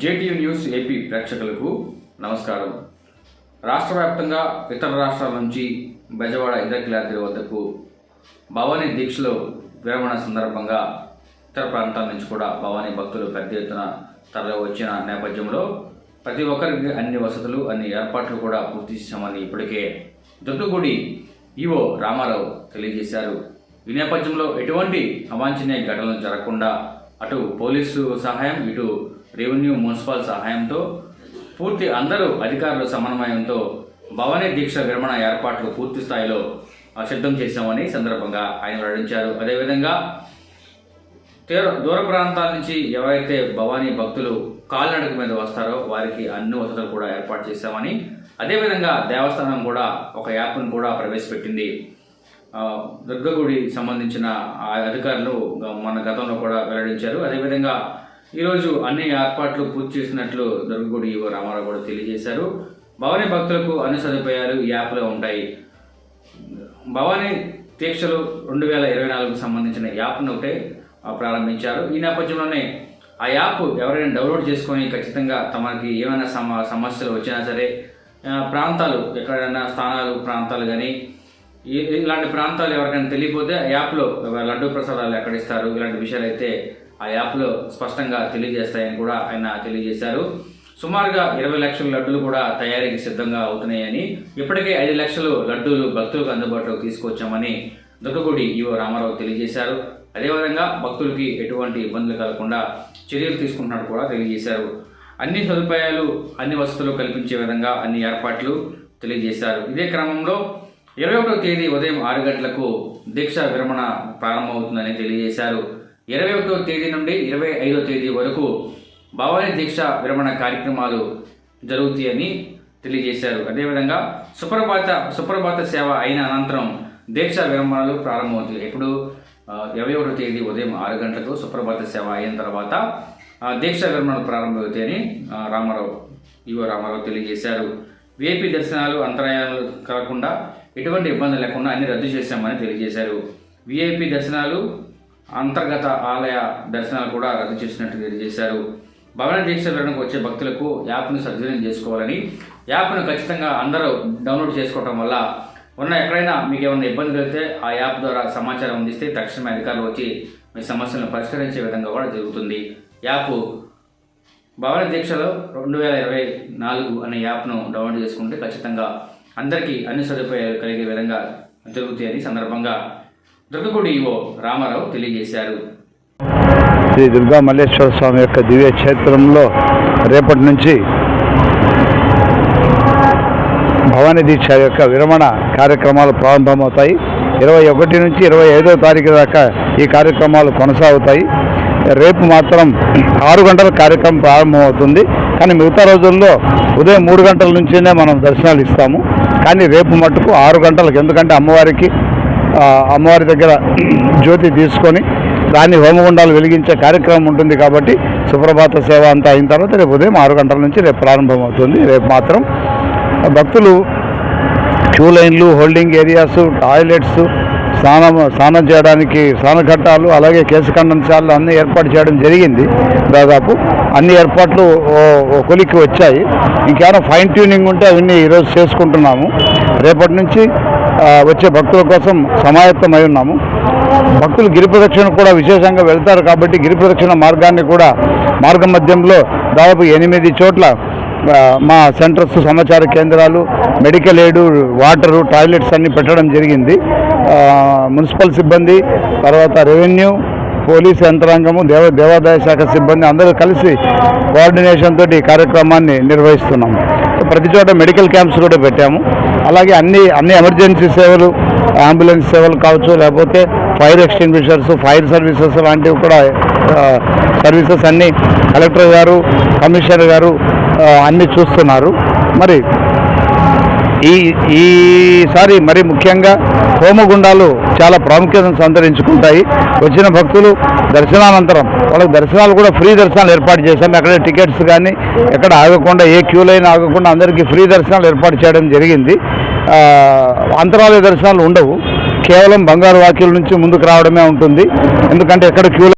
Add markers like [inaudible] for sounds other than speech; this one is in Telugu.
జేటీయూ న్యూస్ ఏపీ ప్రేక్షకులకు నమస్కారం. రాష్ట్ర వ్యాప్తంగా ఇతర రాష్ట్రాల నుంచి బెజవాడ ఇంద్రకిలాద్రి వద్దకు భవానీ దీక్షలో విరమణ సందర్భంగా ఇతర ప్రాంతాల నుంచి కూడా భవానీ భక్తులు పెద్ద ఎత్తున తరలి వచ్చిన నేపథ్యంలో ప్రతి ఒక్కరికి అన్ని వసతులు అన్ని ఏర్పాట్లు కూడా పూర్తి చేశామని ఇప్పటికే దుర్గగుడి ఈవో రామారావు తెలియజేశారు. ఈ నేపథ్యంలో ఎటువంటి అవాంఛనీయ ఘటనలు జరగకుండా అటు పోలీసు సహాయం ఇటు రెవెన్యూ మున్సిపల్ సహాయంతో పూర్తి అందరూ అధికారుల సమన్వయంతో భవానీ దీక్ష విరమణ ఏర్పాట్లు పూర్తి స్థాయిలో సిద్ధం చేశామని సందర్భంగా ఆయన వెల్లడించారు. అదేవిధంగా తీర దూర ప్రాంతాల నుంచి ఎవరైతే భవానీ భక్తులు కాలినడక మీద వస్తారో వారికి అన్ని వసతులు కూడా ఏర్పాటు చేశామని అదేవిధంగా దేవస్థానం కూడా ఒక యాప్ను కూడా ప్రవేశపెట్టింది. దుర్గగుడి సంబంధించిన ఆ అధికారులు మన గతంలో కూడా వెల్లడించారు. అదేవిధంగా ఈరోజు అన్ని ఏర్పాట్లు పూర్తి చేసినట్లు దుర్గగుడి ఈవో రామారావు కూడా తెలియజేశారు. భవానీ భక్తులకు అన్ని సదుపాయాలు ఈ యాప్లో ఉంటాయి. భవానీ దీక్షలు రెండు వేల ఇరవై నాలుగుకు సంబంధించిన యాప్ను ఒకటే ప్రారంభించారు. ఈ నేపథ్యంలోనే ఆ యాప్ ఎవరైనా డౌన్లోడ్ చేసుకొని ఖచ్చితంగా తమకి ఏమైనా సమస్యలు వచ్చినా సరే ప్రాంతాలు ఎక్కడైనా స్థానాలు ప్రాంతాలు కానీ ఇలాంటి ప్రాంతాలు ఎవరికైనా తెలియకపోతే ఆ యాప్లో లడ్డు ప్రసాదాలు ఎక్కడ ఇస్తారు ఇలాంటి విషయాలు అయితే ఆ యాప్లో స్పష్టంగా తెలియజేస్తాయని కూడా ఆయన తెలియజేశారు. సుమారుగా ఇరవై లక్షల లడ్డులు కూడా తయారీకి సిద్ధంగా అవుతున్నాయని ఇప్పటికే ఐదు లక్షలు లడ్డూలు భక్తులకు అందుబాటులోకి తీసుకొచ్చామని దుర్గగుడి ఈవో రామారావు తెలియజేశారు. అదేవిధంగా భక్తులకి ఎటువంటి ఇబ్బందులు కలగకుండా చర్యలు తీసుకుంటున్నట్టు కూడా తెలియజేశారు. అన్ని సదుపాయాలు అన్ని వసతులు కల్పించే విధంగా అన్ని ఏర్పాట్లు తెలియజేశారు. ఇదే క్రమంలో ఇరవై ఒకటో తేదీ ఉదయం ఆరు గంటలకు దీక్ష విరమణ ప్రారంభమవుతుందని తెలియజేశారు. ఇరవై ఒకటో తేదీ నుండి ఇరవై ఐదో తేదీ వరకు భవానీ దీక్ష విరమణ కార్యక్రమాలు జరుగుతాయని తెలియజేశారు. అదేవిధంగా సుప్రభాత సుప్రభాత సేవ అయిన అనంతరం దీక్ష విరమణలు ప్రారంభమవుతాయి. ఇప్పుడు ఇరవై ఒకటో తేదీ ఉదయం ఆరు గంటలకు సుప్రభాత సేవ అయిన తర్వాత దీక్ష విరమణలు ప్రారంభమవుతాయని రామారావు ఈవో రామారావు తెలియజేశారు. వీఐపీ దర్శనాలు అంతరాయాలు కలగకుండా ఎటువంటి ఇబ్బంది లేకుండా అన్ని రద్దు చేశామని తెలియజేశారు. వీఐపీ దర్శనాలు అంతర్గత ఆలయ దర్శనాలు కూడా రద్దు చేసినట్టు తెలియజేశారు. భవన దీక్ష వివరణకు వచ్చే భక్తులకు యాప్ను సద్వినియోగం చేసుకోవాలని యాప్ను ఖచ్చితంగా అందరూ డౌన్లోడ్ చేసుకోవటం వల్ల ఉన్న ఎక్కడైనా మీకు ఏమైనా ఇబ్బంది కలిగితే ఆ యాప్ ద్వారా సమాచారం అందిస్తే తక్షణమే అధికారులు వచ్చి మీ సమస్యలను పరిష్కరించే విధంగా కూడా జరుగుతుంది. యాప్ భవన దీక్షలో రెండు వేల ఇరవై నాలుగు అనే యాప్ను డౌన్లోడ్ చేసుకుంటే ఖచ్చితంగా అందరికీ అన్ని సదుపాయాలు కలిగే విధంగా జరుగుతాయని సందర్భంగా దుర్గగుడి ఈవో రామారావు తెలియజేశారు. శ్రీ దుర్గా మల్లేశ్వర స్వామి యొక్క దివ్య క్షేత్రంలో రేపటి నుంచి భవానీ దీక్ష యొక్క విరమణ కార్యక్రమాలు ప్రారంభమవుతాయి. ఇరవై ఒకటి నుంచి ఇరవై ఐదో తారీఖు దాకా ఈ కార్యక్రమాలు కొనసాగుతాయి. రేపు మాత్రం ఆరు గంటల కార్యక్రమం ప్రారంభమవుతుంది. కానీ మిగతా రోజుల్లో ఉదయం మూడు గంటల నుంచినే మనం దర్శనాలు ఇస్తాము. కానీ రేపు మట్టుకు ఆరు గంటలకు ఎందుకంటే అమ్మవారికి అమ్మవారి దగ్గర [clears throat] జ్యోతి తీసుకొని దాన్ని హోమగుండాలు వెలిగించే కార్యక్రమం ఉంటుంది కాబట్టి సుప్రభాత సేవ అంతా అయిన తర్వాత రేపు ఉదయం ఆరు గంటల నుంచి రేపు ప్రారంభమవుతుంది. రేపు మాత్రం భక్తులు క్యూ లైన్లు హోల్డింగ్ ఏరియాస్ టాయిలెట్స్ స్నానం స్నానం చేయడానికి స్నానఘట్టాలు అలాగే కేశఖండంశాలు అన్నీ ఏర్పాటు చేయడం జరిగింది దాదాపు. అన్ని ఏర్పాట్లు కొలిక్కి వచ్చాయి. ఇంకేమైనా ఫైన్ ట్యూనింగ్ ఉంటే అవన్నీ ఈరోజు చేసుకుంటున్నాము. రేపటి నుంచి వచ్చే భక్తుల కోసం సమాయత్తమై ఉన్నాము. భక్తులు గిరి ప్రదక్షిణ కూడా విశేషంగా వెళ్తారు కాబట్టి గిరి ప్రదక్షిణ మార్గాన్ని కూడా మార్గ మధ్యంలో దాదాపు ఎనిమిది చోట్ల మా సెంటర్స్ సమాచార కేంద్రాలు మెడికల్ ఎయిడ్ వాటరు టాయిలెట్స్ అన్నీ పెట్టడం జరిగింది. మున్సిపల్ సిబ్బంది తర్వాత రెవెన్యూ పోలీస్ యంత్రాంగము దేవ దేవాదాయ శాఖ సిబ్బంది అందరూ కలిసి కోఆర్డినేషన్ తోటి ఈ కార్యక్రమాన్ని నిర్వహిస్తున్నాము. ప్రతి చోట మెడికల్ క్యాంప్స్ కూడా పెట్టాము. అలాగే అన్ని అన్ని ఎమర్జెన్సీ సేవలు అంబులెన్స్ సేవలు కావచ్చు లేకపోతే ఫైర్ ఎక్స్టింగ్విషర్స్ ఫైర్ సర్వీసెస్ లాంటివి కూడా సర్వీసెస్ అన్నీ కలెక్టర్ గారు కమిషనర్ గారు అన్ని చూస్తున్నారు. మరి ఈ ఈసారి మరి ముఖ్యంగా హోమగుండాలు చాలా ప్రాముఖ్యతను సంతరించుకుంటాయి. వచ్చిన భక్తులు దర్శనానంతరం వాళ్ళకి దర్శనాలు కూడా ఫ్రీ దర్శనాలు ఏర్పాటు చేశాం ఎక్కడ టికెట్స్ కానీ ఎక్కడ ఆగకుండా ఏ క్యూలైనా ఆగకుండా అందరికీ ఫ్రీ దర్శనాలు ఏర్పాటు చేయడం జరిగింది. అంతరాలయ దర్శనాలు ఉండవు. కేవలం బంగారు వాక్యుల నుంచి ముందుకు రావడమే ఉంటుంది. ఎందుకంటే ఎక్కడ క్యూ